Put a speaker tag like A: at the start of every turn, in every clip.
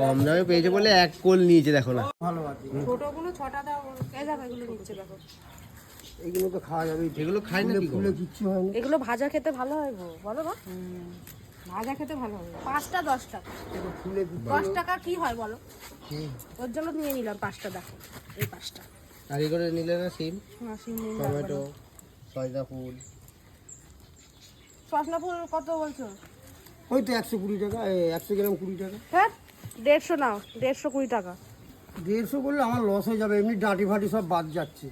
A: কম দামে পেয়েছে বলে এক কোল নিয়েছে দেখো না।
B: ভালো আছে।
C: ছোটগুলো ছটা দাও এই দেখো এগুলো নিচ্ছে দেখো।
B: এগুলো তো খাওয়া যাবে।
A: এগুলো খাই না
B: ফুলে কিচ্ছু হয়নি
C: এগুলো ভাজা খেতে ভালো হয় গো বলো বা ভাজা খেতে ভালো হবে পাঁচটা দশ টাকা দশ কি হয় বলো? ওর জন্য নিয়ে নিলাম পাঁচটা দেখো এই পাঁচটা।
A: আর নিলে না সিম?
C: না,
A: টমেটো সয়দা ফুল
C: সসনা ফুল কত বলছো?
B: ওই তো একশো কুড়ি টাকা একশো গ্রাম কুড়ি টাকা।
C: হ্যাঁ? দেড়শো নাও দেড়শো কুড়ি টাকা।
B: দেড়শো করলে আমার লস হয়ে যাবে এমনি ডাঁটি ফাটি সব বাদ যাচ্ছে।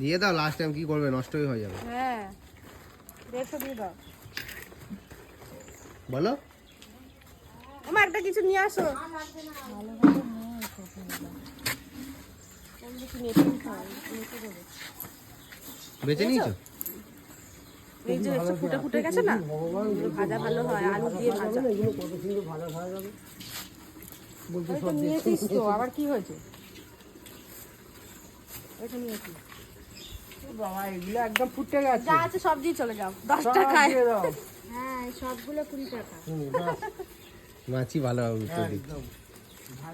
A: দিয়ে দাও লাস্ট টাইম কি করবে নষ্টই হয়ে যাবে।
C: হ্যাঁ দেড়শো দিয়ে দাও।
A: বলো।
C: আমার একটা কিছু নিয়ে আসো।
A: বেঁচে নিয়েছো?
C: এই যে একটু ফুটে ফুটে গেছে না? ভাজা ভালো হয় আলু দিয়ে ভাজা।
B: এগুলো কত সুন্দর ভাজা খাওয়া যাবে বলতে
C: ওই নিয়েছিস তো আবার কি হয়েছে? ওইটা নিয়েছি
B: বাবা এগুলো একদম ফুটে গেছে।
C: যা আছে সব দিয়ে চলে যাও টাকায়। হ্যাঁ সবগুলো টাকা।
A: মাছি ভালো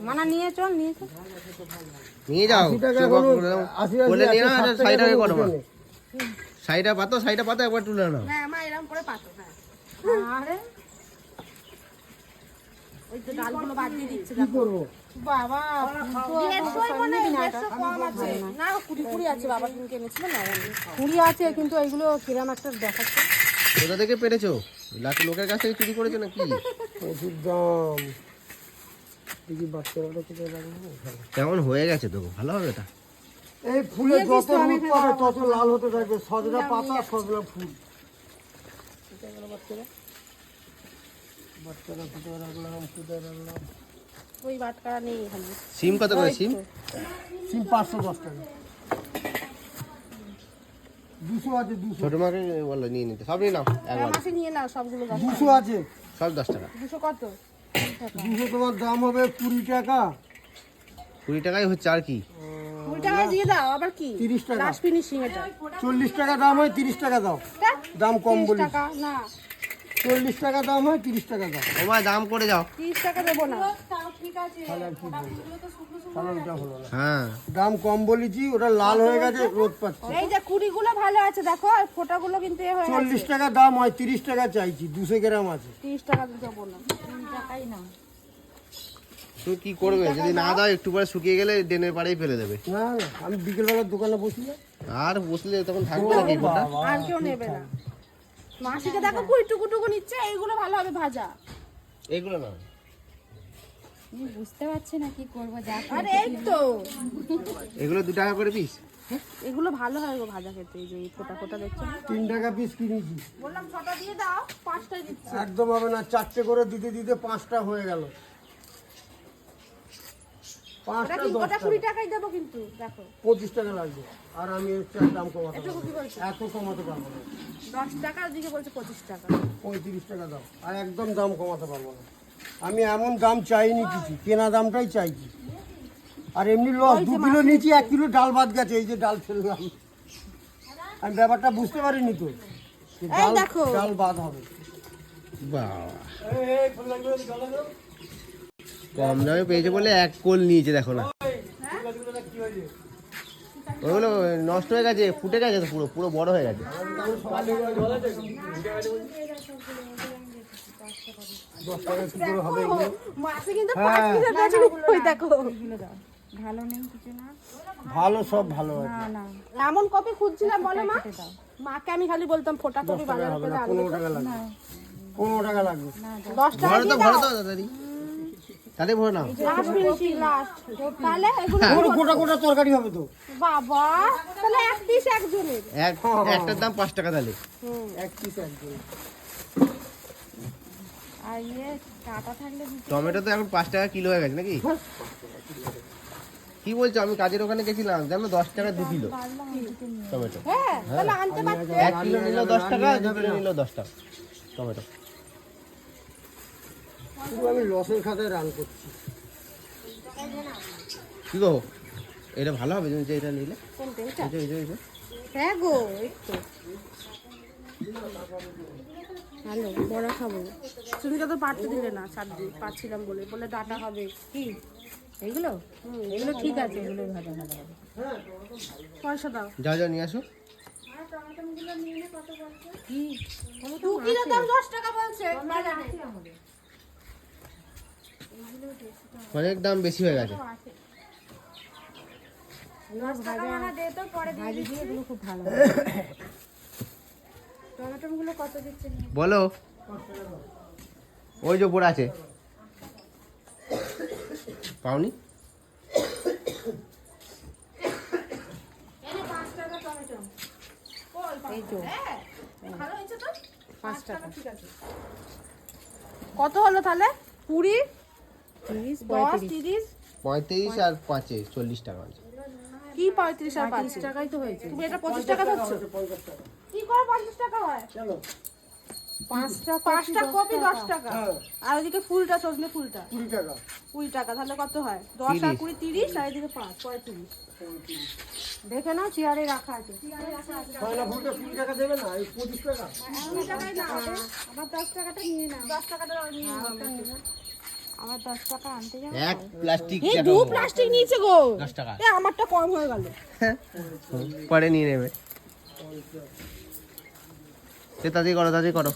C: মানা নিয়ে চল নিয়ে চল।
A: নিয়ে যাও
B: আশি টাকা
A: বলে নিয়ে করো সাইডটা পাতো সাইডটা পাতো একবার তুলে নাও।
C: আমার এরকম করে পাতো হ্যাঁ। আরে। ওই তো ডালগুলো বাদ দিয়ে দিচ্ছে
B: কি
C: দেখো। বাবা দেড়শোই দেড়শো কম আছে। না কুড়ি কুড়ি আছে বাবা কিনকে এনেছিল না কুড়ি আছে কিন্তু এইগুলো কিরাম একটা দেখাচ্ছে।
A: কোথা থেকে পেরেছ? লাখ- লোকের কাছ থেকে চুরি করেছ নাকি?
B: প্রচুর দাম। দেখি বাচ্চারা
A: কেমন হয়ে গেছে তো ভালো হবে এটা?
B: এই ফুলে যত রূপ পাবে তত লাল হতে থাকবে। সজনা পাতা সজনা ফুল। বাচ্চারা কোথায় রাখলাম কোথায় রাখলাম।
C: ওই বাটকারা নেই এখানে।
A: সিম কত করে সিম?
B: সিম পাঁচশো দশ টাকা। দুশো আছে দুশো।
A: ছোট মাকে বলো নিয়ে নিতে। সব নিয়ে নাও একবার
C: মাসে নিয়ে নাও সবগুলো দুশো
B: আছে।
A: সব দশ টাকা।
C: দুশো কত?
B: দুশো তোমার দাম হবে কুড়ি টাকা।
A: কুড়ি টাকাই হচ্ছে আর কি?
C: টাকায় দিয়ে দাও আবার কি?
B: তিরিশ টাকা।
C: লাস্ট ফিনিশিং এটা
B: চল্লিশ টাকা দাম হয় তিরিশ টাকা দাও। দাম কম বলি
C: টাকা না।
B: চল্লিশ টাকা দাম হয় তিরিশ টাকা দাও।
A: তোমার দাম করে যাও
C: তিরিশ টাকা দেবো না।
A: হ্যাঁ
B: দাম কম বলেছি ওটা লাল হয়ে গেছে রোদ পাচ্ছে।
C: এই যে কুড়িগুলো ভালো আছে দেখো আর ফোটাগুলো কিন্তু এ হয়ে
B: চল্লিশ টাকা দাম হয় তিরিশ টাকা চাইছি দুশো গ্রাম আছে।
C: তিরিশ টাকা দিতে দেবো না। টাকাই না।
A: তুমি কি করবে? যদি না দাও একটু পরে শুকিয়ে গেলে ড্রেনের পাড়েই ফেলে দেবে।
B: না না আমি বিকেলবেলার দোকানে বসি
A: আর বসলে তখন থাকবে গোটা?
C: আর কেউ নেবে না। মাসিকে দেখো কুড়ি টুকু টুকু নিচ্ছে এইগুলো ভালো হবে ভাজা।
A: এগুলো না।
D: বুঝতে পারছি না কি করব যা
C: আরে এই তো।
A: এগুলো দু টাকা করে পিস
C: এগুলো ভালো হয় গো ভাজা খেতে এই যে ফোটা ফোটা দেখছ না?
B: তিন টাকা পিস কিনেছি।
C: বললাম ছটা দিয়ে দাও পাঁচটাই দিচ্ছি।
B: একদম হবে না চারটে করে দিতে দিতে পাঁচটা হয়ে গেল
C: ওটা
B: পাঁচটা
C: কি
B: দশ
C: ওটা
B: টাকা
C: কুড়ি টাকাই দেবো কিন্তু দেখো
B: পঁচিশ টাকা লাগবে। আর আমি দাম কমাতে এত কমাতে পারব না।
C: দশ টাকা ওদিকে বলছে পঁচিশ টাকা।
B: পঁয়ত্রিশ টাকা দাও আর একদম দাম কমাতে পারব না। আমি এমন দাম চাইনি কিছু। কেনা দামটাই চাইছি। আর এমনি লস দু কিলো নিয়েছি এক কিলো ডাল বাদ গেছে এই যে ডাল ফেললাম। আমি ব্যাপারটা বুঝতে পারিনি তো। ডাল-
C: দেখো।
B: ডাল বাদ হবে।
A: বাবা। কম দামে পেয়েছে বলে এক কোল নিয়েছে দেখো না। ওগুলো নষ্ট হয়ে গেছে ফুটে গেছে তো পুরো পুরো বড় হয়ে গেছে।
D: ভালো নেই কিছু না
B: ভালো সব ভালো
C: এমন কপি খুঁজছিলাম বলো মা। মাকে আমি খালি বলতাম ফোটা কপি বাজার
B: হবে না পনেরো টাকা লাগবে। পনেরো টাকা লাগবে
C: দশ টাকা
A: ভরো তো
C: দিয়ে
A: ভরো
C: দাও
A: তো তাড়াতাড়ি তাড়াতাড়ি ভরো না
C: লাস্ট ফিনিশিং লাস্ট তাহলে এগুলো
B: ওগুলো গোটা গোটা তরকারি হবে তো।
C: বাবা তাহলে এক পিস একজনের
A: এক একটার দাম পাঁচ টাকা তাহলে।
B: এক পিস
D: ইয়ে
A: টমেটো তো এখন পাঁচ টাকা কিলো হয়ে গেছে নাকি? কি বলছো? আমি কাজের ওখানে গেছিলাম জানো দশ টাকা দু কিলো টমেটো।
C: হ্যাঁ তাহলে
A: এক কিলো নিল দশ টাকা দু কিলো নিল দশ টাকা টমেটো।
B: আমি লসের খাতায় রান করছি।
A: কি গো? এটা ভালো হবে তুমি যে এটা নিলে? যে, যে, যে।
C: হ্যাঁ গো তো। ভালো বড়া খাব। সেদিনকে তো পারতে দিলে না দি- পাচ্ছিলাম বলে। বলে ডাটা হবে। কি? এগুলো? হুম এগুলো ঠিক আছে এগুলো ভাজা পয়সা দাও।
A: যাও যাও নিয়ে আসো।
C: কি? দাম দশ টাকা বলছে।
A: অনেক দাম বেশি হয়ে গেছে।
D: পরে
A: বলো। ওই যে উপর আছে। পাওনি?
C: কত হলো তাহলে? তিরিশ
A: পঁয়ত্রিশ। আর পাঁচে চল্লিশ টাকা হয়েছে।
C: কি পঁয়ত্রিশ আর পঁচিশ? টাকাই তো হয়েছে। তুমি এটা পঁচিশ টাকা ধরছো? কি করে পঞ্চাশ টাকা হয়?
B: চলো।
C: পাঁচটা পাঁচটা কপি দশ টাকা। আর ওইদিকে ফুলটা সজনে ফুলটা?
B: কুড়ি টাকা।
C: কুড়ি টাকা তাহলে কত হয়? দশ আর কুড়ি তিরিশ আর এদিকে পাঁচ পঁয়ত্রিশ। দেখে নাও চেয়ারে রাখা আছে।
B: না?
C: হবে
D: আবার দশ টাকাটা নিয়ে নাও।
C: দশ টাকাটা নিয়ে নাও।
D: আবার দশ টাকা আনতে যাও
A: এক প্লাস্টিক
C: এই দু প্লাস্টিক নিয়েছে গো।
A: দশ টাকা।
C: এ আমারটা কম হয়ে গেল।
A: পরে নিয়ে নেবে। তাড়াতাড়ি করো তাড়াতাড়ি করো।